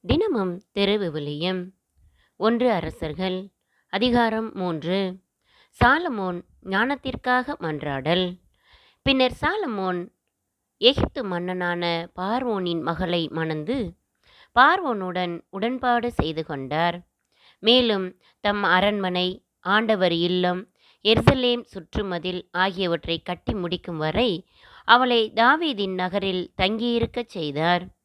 தினமும் திருவிவிலியம் ஒன்று அரசர்கள். அதிகாரம் மூன்று. சாலமோன் ஞானத்திற்காக மன்றாடல். பின்னர் சாலமோன் எகிப்து மன்னனான பார்வோனின் மகளை மணந்து பார்வோனுடன் உடன்பாடு செய்து கொண்டார். மேலும் தம் அரண்மனை ஆண்டவர் இல்லம் எர்சலேம் சுற்றுமதில் ஆகியவற்றை கட்டி முடிக்கும் வரை அவளை தாவீதின் நகரில் தங்கியிருக்கச் செய்தார்.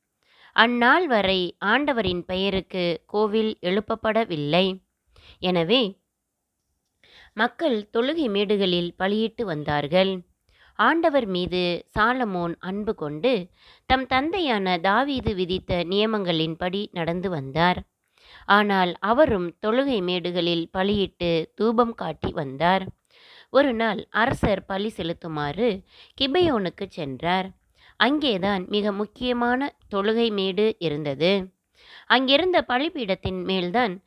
அந்நாள் வரை ஆண்டவரின் பெயருக்கு கோவில் எழுப்பப்படவில்லை. எனவே மக்கள் தொழுகை மேடுகளில் பலியிட்டு வந்தார்கள். ஆண்டவர் மீது சாலமோன் அன்பு கொண்டு தம் தந்தையான தாவீது விதித்த நியமங்களின்படி நடந்து வந்தார். ஆனால் அவரும் தொழுகை மேடுகளில் பலியிட்டு தூபம் காட்டி வந்தார். ஒரு நாள் அரசர் பலி செலுத்துமாறு கிபையோனுக்கு சென்றார். அங்கேதான் மிக முக்கியமான தொழுகை மேடு இருந்தது. அங்கிருந்த பலிபீடத்தின் மேல்தான்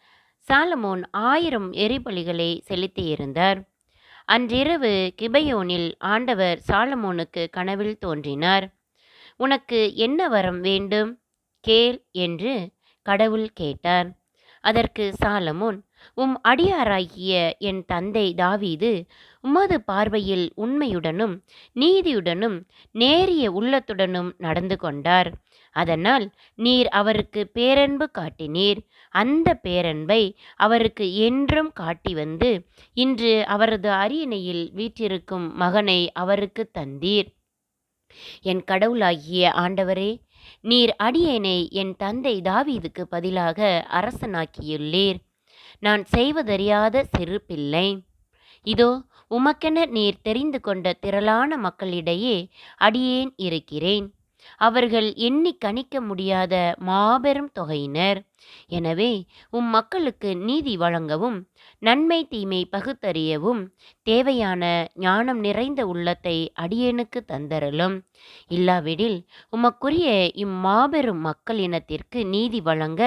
சாலமோன் ஆயிரம் எரிபலிகளை செலுத்தியிருந்தார். அன்றிரவு கிபையோனில் ஆண்டவர் சாலமோனுக்கு கனவில் தோன்றினார். உனக்கு என்ன வரம் வேண்டும்? கேள் என்று கடவுள் கேட்டார். அதற்கு சாலமோன் உம் அடியாராகிய என் தந்தை தாவீது உமது பார்வையில் உண்மையுடனும் நீதியுடனும் நேரிய உள்ளத்துடனும் நடந்து கொண்டார். அதனால் நீர் அவருக்கு பேரன்பு காட்டினீர். அந்த பேரன்பை அவருக்கு என்றும் காட்டி வந்து இன்று அவரது அரியணையில் வீற்றிருக்கும் மகனை அவருக்கு தந்தீர். என் கடவுளாகிய ஆண்டவரே நீர் அடியேனை என் தந்தை தாவீதுக்கு பதிலாக அரசனாக்கியுள்ளீர். நான் செய்வதறியாத சிறு பிள்ளை இதோ உமக்கென நீர் தெரிந்து கொண்ட திரளான மக்களிடையே அடியேன் இருக்கிறேன். அவர்கள் எண்ணி கணிக்க முடியாத மாபெரும் தொகையினர். எனவே உம் மக்களுக்கு நீதி வழங்கவும் நன்மை தீமை பகுத்தறியவும் தேவையான ஞானம் நிறைந்த உள்ளத்தை அடியேனுக்கு தந்தரலும் இல்லாவிடில் உமக்குரிய இம்மாபெரும் மக்கள் இனத்திற்கு நீதி வழங்க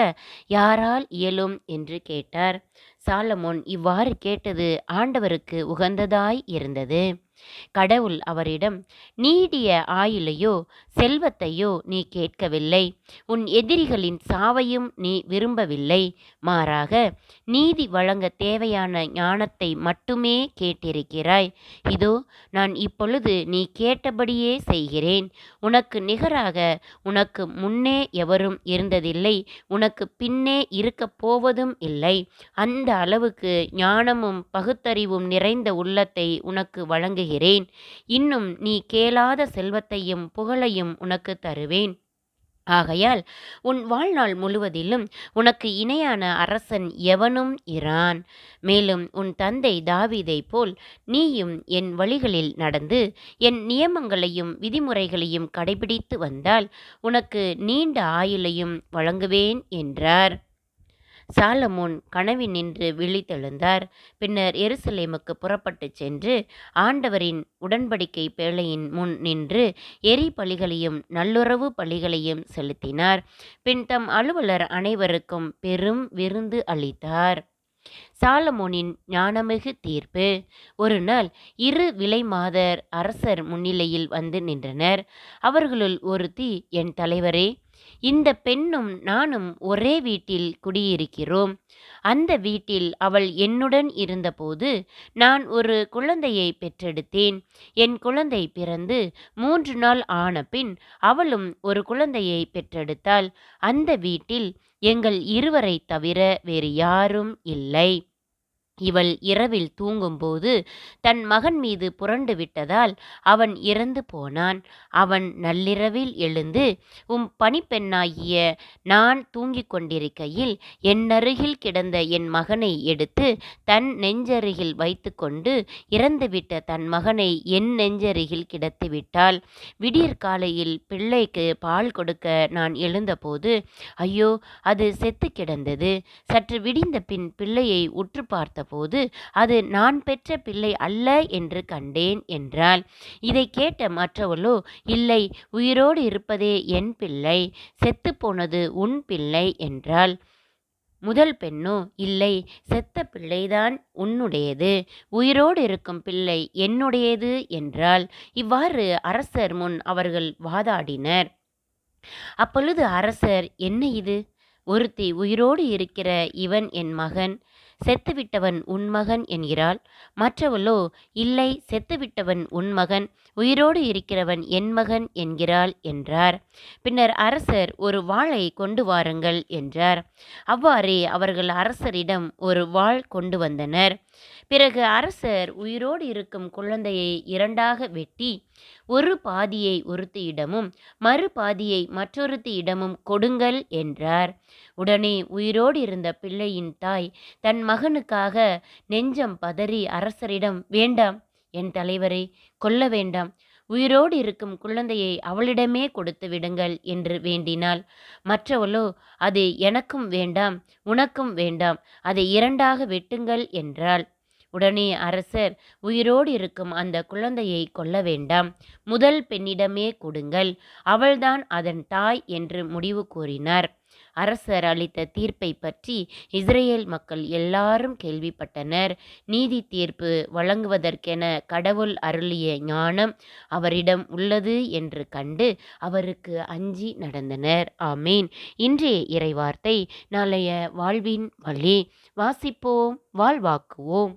யாரால் இயலும் என்று கேட்டார். சாலமோன் இவ்வாறு கேட்டது ஆண்டவருக்கு உகந்ததாய் இருந்தது. கடவுள் அவரிடம் நீடிய ஆயுளையோ செல்வத்தையோ நீ கேட்கவில்லை. உன் எதிரிகளின் சாவையும் நீ விரும்பவில்லை. மாறாக நீதி வழங்க தேவையான ஞானத்தை மட்டுமே கேட்டிருக்கிறாய். இதோ நான் இப்பொழுது நீ கேட்டபடியே செய்கிறேன். உனக்கு நிகராக உனக்கு முன்னே எவரும் இருந்ததில்லை. உனக்கு பின்னே இருக்கப் போவதும் இல்லை. அந்த அளவுக்கு ஞானமும் பகுத்தறிவும் நிறைந்த உள்ளத்தை உனக்கு வழங்குகிறேன். இன்னும் நீ கேளாத செல்வத்தையும் புகழையும் உனக்கு தருவேன். ஆகையால் உன் வாழ்நாள் முழுவதிலும் உனக்கு இணையான அரசன் எவனும் இரான். மேலும் உன் தந்தை தாவீதைப் போல் நீயும் என் வழிகளில் நடந்து என் நியமங்களையும் விதிமுறைகளையும் கடைபிடித்து வந்தால் உனக்கு நீண்ட ஆயுளையும் வழங்குவேன் என்றார். சாலமோன் கனவினின்று விழித்தெழுந்தார். பின்னர் எருசலேமுக்கு புறப்பட்டுச் சென்று ஆண்டவரின் உடன்படிக்கை பேழையின் முன் நின்று எரி பலிகளையும் நல்லுறவு பலிகளையும் செலுத்தினார். பின் தம் அலுவலர் அனைவருக்கும் பெரும் விருந்து அளித்தார். சாலமோனின் ஞானமிகு தீர்ப்பு. ஒரு நாள் இரு விலை மாதர் அரசர் முன்னிலையில் வந்து நின்றனர். அவர்களுள் ஒருத்தி என் தலைவரே இந்த பெண்ணும் நானும் ஒரே வீட்டில் குடியிருக்கிறோம். அந்த வீட்டில் அவள் என்னுடன் இருந்தபோது நான் ஒரு குழந்தையை பெற்றெடுத்தேன். என் குழந்தை பிறந்து மூன்று நாள் ஆனபின் அவளும் ஒரு குழந்தையை பெற்றெடுத்தாள். அந்த வீட்டில் எங்கள் இருவரை தவிர வேறு யாரும் இல்லை. இவள் இரவில் தூங்கும்போது தன் மகன் மீது புரண்டு விட்டதால் அவன் இறந்து போனான். அவன் நள்ளிரவில் எழுந்து உம் பணிப்பெண்ணாகிய நான் தூங்கிக் கொண்டிருக்கையில் என்னருகில் கிடந்த என் மகனை எடுத்து தன் நெஞ்சருகில் வைத்துக்கொண்டு இறந்துவிட்ட தன் மகனை என் நெஞ்சருகில் கிடத்திவிட்டாள் விடியற் காலையில் பிள்ளைக்கு பால் கொடுக்க நான் எழுந்தபோது ஐயோ அது செத்து கிடந்தது. சற்று விடிந்த பின் பிள்ளையை உற்று பார்த்த போது அது நான் பெற்ற பிள்ளை அல்ல என்று கண்டேன் என்றாள். இதை கேட்ட மற்றவளோ இல்லை உயிரோடு இருப்பதே என் பிள்ளை செத்துப்போனது உன் பிள்ளை என்றாள். முதல் பெண்ணோ இல்லை செத்த பிள்ளைதான் உன்னுடையது உயிரோடு இருக்கும் பிள்ளை என்னுடையது என்றால் இவ்வாறு அரசர் முன் அவர்கள் வாதாடினர். அப்பொழுது அரசர் என்ன இது? ஒருத்தி உயிரோடு இருக்கிற இவன் என் மகன் செத்துவிட்டவன் உன் மகன் என்கிறாள். மற்றவளோ இல்லை செத்துவிட்டவன் உன் மகன் உயிரோடு இருக்கிறவன் என் மகன் என்கிறாள் என்றார். பின்னர் அரசர் ஒரு வாளை கொண்டு வாருங்கள் என்றார். அவ்வாறே அவர்கள் அரசரிடம் ஒரு வாள் கொண்டு வந்தனர். பிறகு அரசர் உயிரோடு இருக்கும் குழந்தையை இரண்டாக வெட்டி ஒரு பாதியை ஒருத்தியிடமும் மறு பாதியை மற்றொருத்தியிடமும் கொடுங்கள் என்றார். உடனே உயிரோடு இருந்த பிள்ளையின் தாய் தன் மகனுக்காக நெஞ்சம் பதறி அரசரிடம் வேண்டாம் என் தலைவரை கொல்ல வேண்டாம் உயிரோடு இருக்கும் குழந்தையை அவளிடமே கொடுத்து விடுங்கள் என்று வேண்டினாள். மற்றவளோ அது எனக்கும் வேண்டாம் உனக்கும் வேண்டாம் அதை இரண்டாக வெட்டுங்கள் என்றாள். உடனே அரசர் உயிரோடு இருக்கும் அந்த குழந்தையை கொல்ல வேண்டாம் முதல் பெண்ணிடமே கொடுங்கள் அவள்தான் அதன் தாய் என்று முடிவு கூறினார். அரசர் அளித்த தீர்ப்பை பற்றி இஸ்ரேல் மக்கள் எல்லாரும் கேள்விப்பட்டனர். நீதி தீர்ப்பு வழங்குவதற்கென கடவுள் அருளிய ஞானம் அவரிடம் உள்ளது என்று கண்டு அவருக்கு அஞ்சி நடந்தனர். ஆமேன். இன்றைய இறைவார்த்தை நாளைய வாழ்வின் வழி. வாசிப்போம் வாழ்வாக்குவோம்.